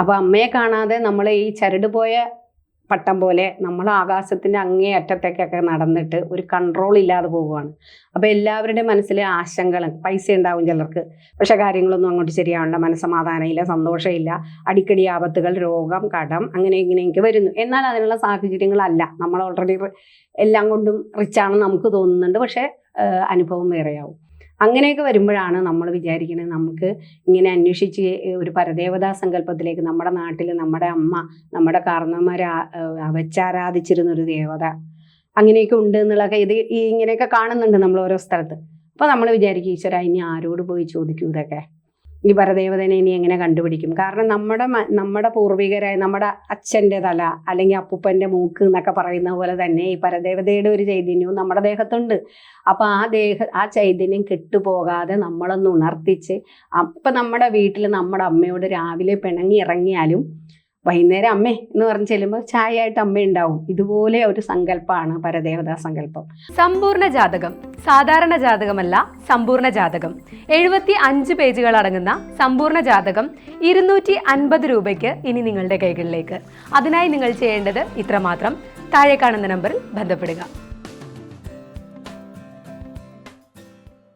അപ്പോൾ അമ്മയെ കാണാതെ നമ്മൾ ഈ ചരട് പോയ പട്ടം പോലെ നമ്മൾ ആകാശത്തിന്റെ അങ്ങേ അറ്റത്തേക്കൊക്കെ നടന്നിട്ട് ഒരു കൺട്രോൾ ഇല്ലാതെ പോവുകയാണ്. അപ്പോൾ എല്ലാവരുടെ മനസ്സിലെ ആശങ്കകൾ പൈസ ഉണ്ടാവും ചിലർക്ക്. പക്ഷേ കാര്യങ്ങളൊന്നും അങ്ങോട്ട് ശരിയാവണ്ട. മനസ്സമാധാനമില്ല സന്തോഷമില്ല. അടിക്കടി ആപത്തുകൾ രോഗം കടം അങ്ങനെ ഇങ്ങനെയൊക്കെ വരുന്നു. എന്നാൽ അതിനുള്ള സാഹചര്യങ്ങളല്ല. നമ്മൾ ഓൾറെഡി എല്ലാം കൊണ്ടും റിച്ചാണെന്ന് നമുക്ക് തോന്നുന്നുണ്ട്. പക്ഷേ അനുഭവം വേറെയാവും. അങ്ങനെയൊക്കെ വരുമ്പോഴാണ് നമ്മൾ വിചാരിക്കുന്നത് നമുക്ക് ഇങ്ങനെ അന്വേഷിച്ച് ഒരു പരദേവതാ സങ്കല്പത്തിലേക്ക് നമ്മുടെ നാട്ടിൽ നമ്മുടെ അമ്മ നമ്മുടെ കാർണന്മാരെ വെച്ചാരാധിച്ചിരുന്ന ഒരു ദേവത അങ്ങനെയൊക്കെ ഉണ്ട് എന്നുള്ളതൊക്കെ ഇത് ഇങ്ങനെയൊക്കെ കാണുന്നുണ്ട് നമ്മൾ ഓരോ സ്ഥലത്ത്. അപ്പോൾ നമ്മൾ വിചാരിക്കും ഈശ്വര ഇനി ആരോട് പോയി ചോദിക്കൂ ഇതൊക്കെ? ഈ പരദേവതനെ ഇനി എങ്ങനെ കണ്ടുപിടിക്കും? കാരണം നമ്മുടെ നമ്മുടെ പൂർവികരായ നമ്മുടെ അച്ഛന്റെ തല അല്ലെങ്കിൽ അപ്പൂപ്പന്റെ മൂക്ക് എന്നൊക്കെ പറയുന്ന പോലെ തന്നെ ഈ പരദേവതയുടെ ഒരു ചൈതന്യവും നമ്മുടെ ദേഹത്തുണ്ട്. അപ്പോൾ ആ ദേഹ ആ ചൈതന്യം കെട്ടുപോകാതെ നമ്മളൊന്ന് ഉണർത്തിച്ച് അപ്പം നമ്മുടെ വീട്ടിൽ നമ്മുടെ അമ്മയോട് രാവിലെ പിണങ്ങി ഇറങ്ങിയാലും വൈകുന്നേരം അമ്മേ എന്ന് പറഞ്ഞ് ചെല്ലുമ്പോൾ ചായ ആയിട്ട് അമ്മ ഉണ്ടാവും. ഇതുപോലെ ഒരു സങ്കല്പമാണ് പരദേവതാ സങ്കല്പം. സമ്പൂർണ ജാതകം. സാധാരണ ജാതകമല്ല സമ്പൂർണ ജാതകം. എഴുപത്തി അഞ്ച് പേജുകൾ അടങ്ങുന്ന സമ്പൂർണ ജാതകം ഇരുന്നൂറ്റി അൻപത് രൂപയ്ക്ക് ഇനി നിങ്ങളുടെ കൈകളിലേക്ക്. അതിനായി നിങ്ങൾ ചെയ്യേണ്ടത് ഇത്രമാത്രം. താഴെ കാണുന്ന നമ്പറിൽ ബന്ധപ്പെടുക.